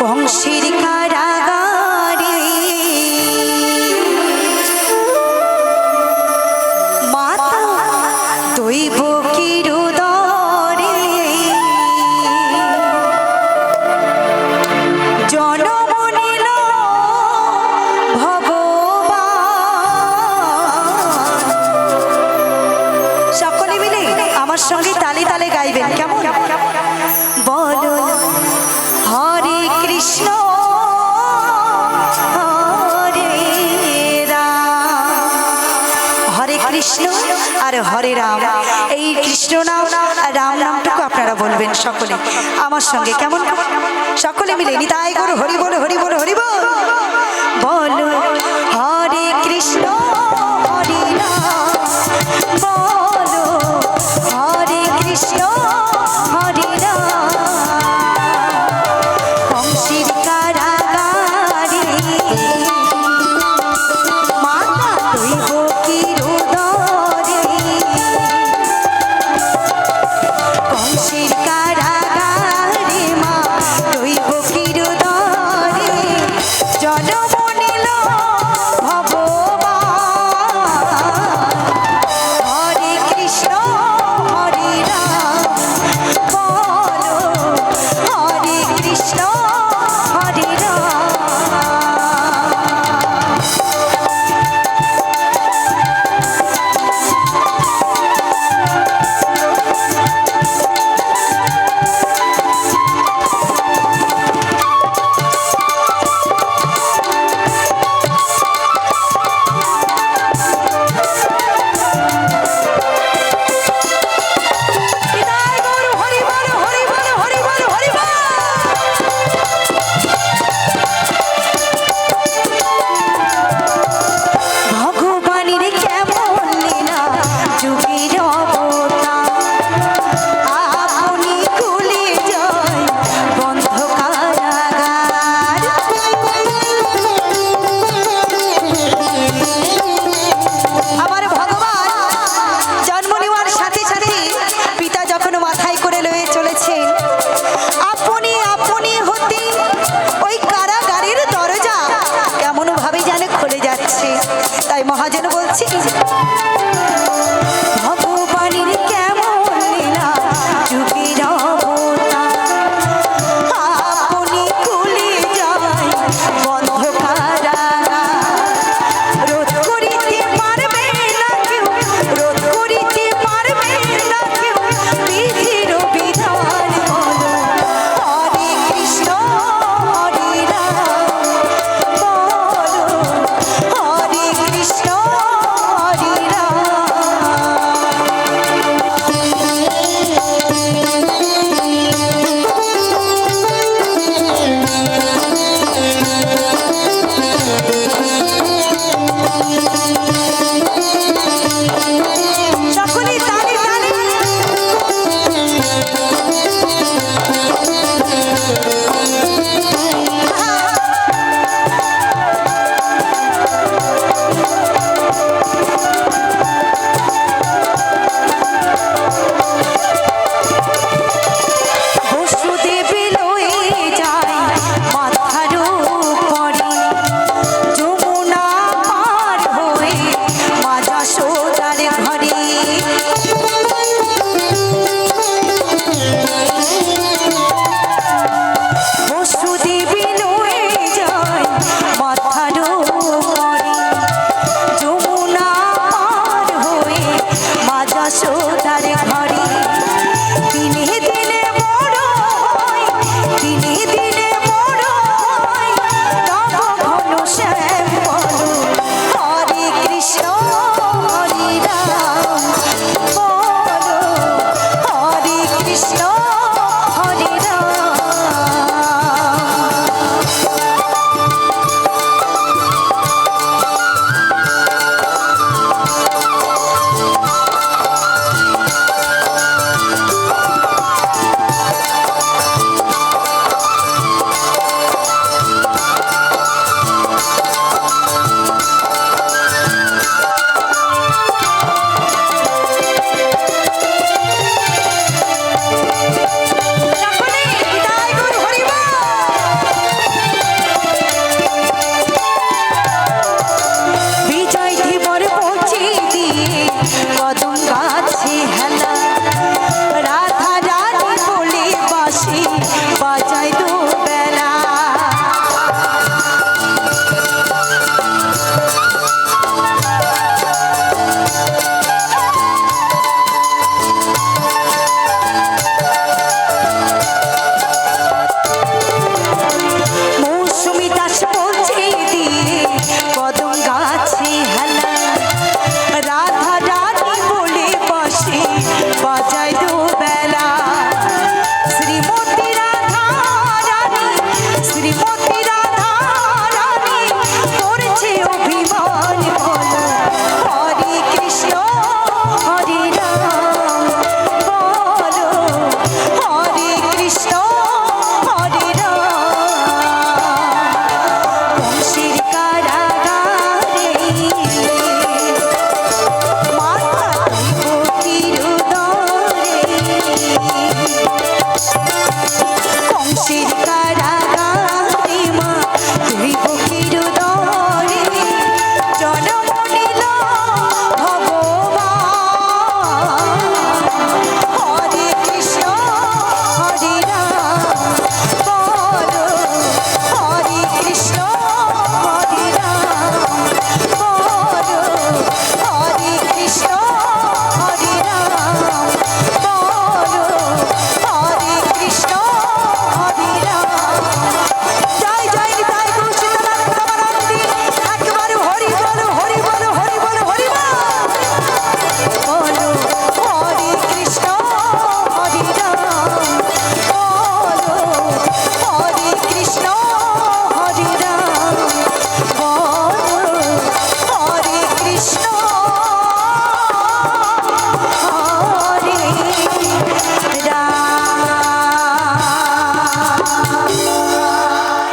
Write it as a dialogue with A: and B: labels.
A: কংসের কারাগারে। মাতা দৈব কিরুদরে জন বলবেন সকলে। আমার সঙ্গে কেমন? সকলে মিলে নিতাই করো হরি বল হরি বল হরি বল। 谢谢。Chai.